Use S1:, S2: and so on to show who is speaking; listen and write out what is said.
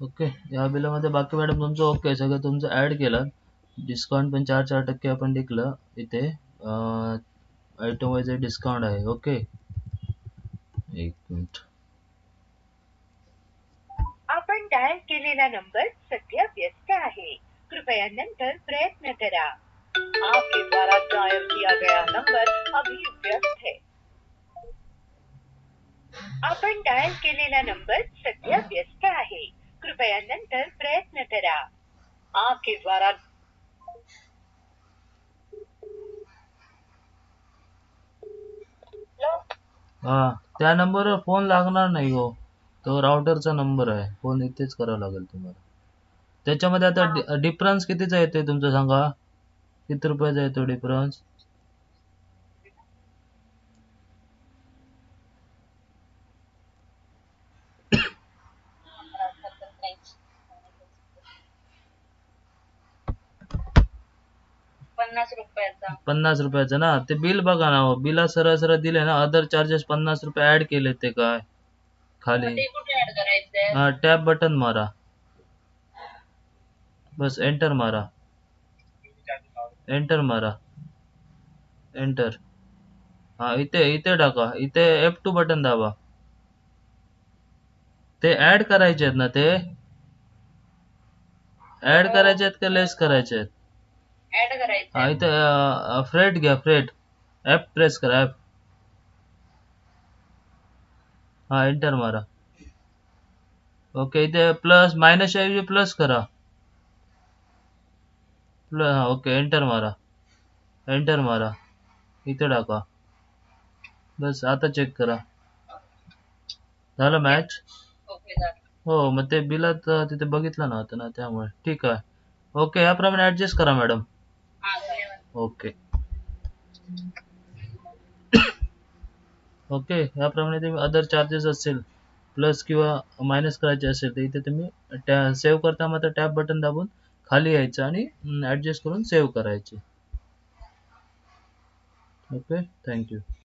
S1: Okay या बिलामध्ये बाकी मॅडम तुमचं ओके सगळं तुमचं ॲड केलं. डिस्काउंट पण चार चार टक्के आपण टिकलं इथे. आयटम वाईज डिस्काउंट आहे ओके एक मिनिट
S2: आपण डायल केलेला नंबर सध्या व्यस्त आहे. कृपया नंतर प्रयत्न करा. आपके द्वारा डायल किया गया नंबर अभी व्यस्त है. आपण डायल केलेला नंबर सध्या व्यस्त आहे. कृपया नंतर प्रयत्न करा आपके द्वारा
S1: हा त्या नंबरवर फोन लागणार नाही हो तो राउटरचा नंबर आहे फोन इथेच करावा लागेल तुम्हाला त्याच्यामध्ये आता डिफरन्स कितीचा येतोय तुमचं सांगा किती रुपयाचा येतो डिफरन्स
S3: पन्नास रुपयाचा.
S1: पन्नास रुपयाचं ना? ते बिल बघा ना हो बिला सरळ सरळ दिले ना अदर चार्जेस पन्नास रुपये ऍड केले ते काय? खाली.
S3: ते कुठे ऍड करायचंय?
S1: हा टॅप बटन मारा. बस एंटर मारा. एंटर मारा. एंटर हा इथे इथे टाका. इथे एफ टू बटन दाबा. ते ऍड करायचे आहेत ना ते? ऍड करायचे आहेत का लेस करायचे आहेत
S3: ऍड
S1: हा
S3: करायचंय
S1: इथे फ्रेट घ्या फ्रेट एफ प्रेस करा एफ हा एंटर मारा. ओके इथे प्लस मायनस ऐवजी प्लस करा. प्लस हा ओके एंटर मारा. एंटर मारा. इथे टाका. बस आता चेक करा. झालं मॅच हो मग ते बिलात तिथे बघितलं नव्हतं ना त्यामुळे. ठीक आहे. ओके याप्रमाणे ऍडजस्ट करा मॅडम
S3: हा
S1: ओके. ओके याप्रमाणे तुम्ही अदर चार्जेस असेल प्लस किंवा मायनस करायचे असेल तर इथे तुम्ही सेव्ह करता मात्र टॅप बटन दाबून खाली यायचं आणि ॲडजस्ट करून सेव्ह करायचे. Okay thank you